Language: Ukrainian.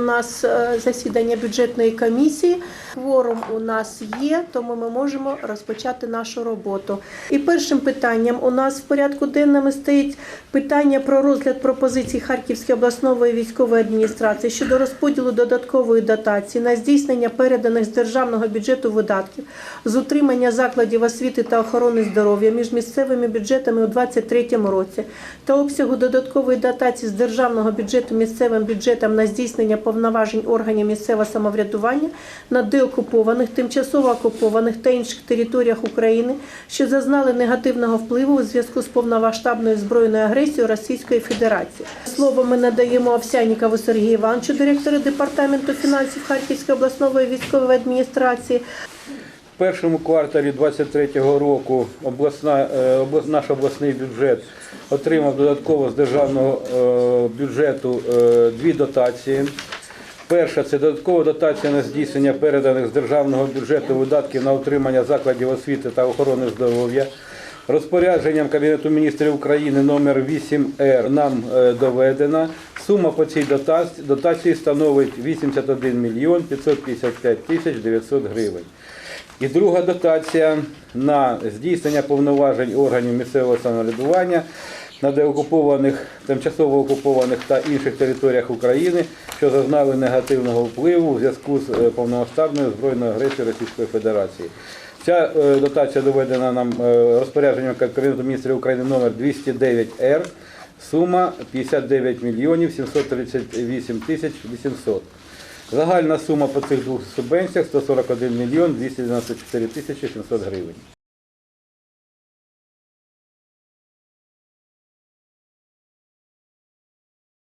нас е, засідання бюджетної комісії. Кворум у нас є, тому ми можемо розпочати нашу роботу. І першим питанням у нас в порядку денному стоїть питання про розгляд пропозицій Харківської обласної військової адміністрації щодо розподілу додаткової дотації на здійснення переданих з державного бюджету видатків з утримання закладів освіти та охорони здоров'я між місцевими бюджетами у 2023 році та обсягу додаткової дотації з державного бюджету місцевим бюджетам на здійснення повноважень органів місцевого самоврядування на деокупованих, тимчасово окупованих та інших територіях України, що зазнали негативного впливу у зв'язку з повномасштабною збройною агресією Російської Федерації. Слово ми надаємо Овсянікову Сергію Івановичу, директору департаменту фінансів Харківської обласної військової адміністрації. Першому кварталі 2023 року обласна, е, наш обласний бюджет отримав додатково з державного е, бюджету е, дві дотації. Перша це додаткова дотація на здійснення переданих з державного бюджету видатків на утримання закладів освіти та охорони здоров'я. Розпорядженням Кабінету міністрів України номер 8Р нам е, доведена. Сума по цій дотації становить 81 мільйон 555 тисяч 900 гривень. І друга дотація на здійснення повноважень органів місцевого самоврядування на деокупованих, тимчасово окупованих та інших територіях України, що зазнали негативного впливу у зв'язку з е, повномасштабною збройною агресією Російської Федерації. Ця е, дотація доведена нам е, розпорядженням Кабінету міністрів України номер 209Р. Сума 59 мільйонів 738 тисяч 800. Загальна сума по цих двох субвенціях 141 мільйон 294 тисячі 700 гривень.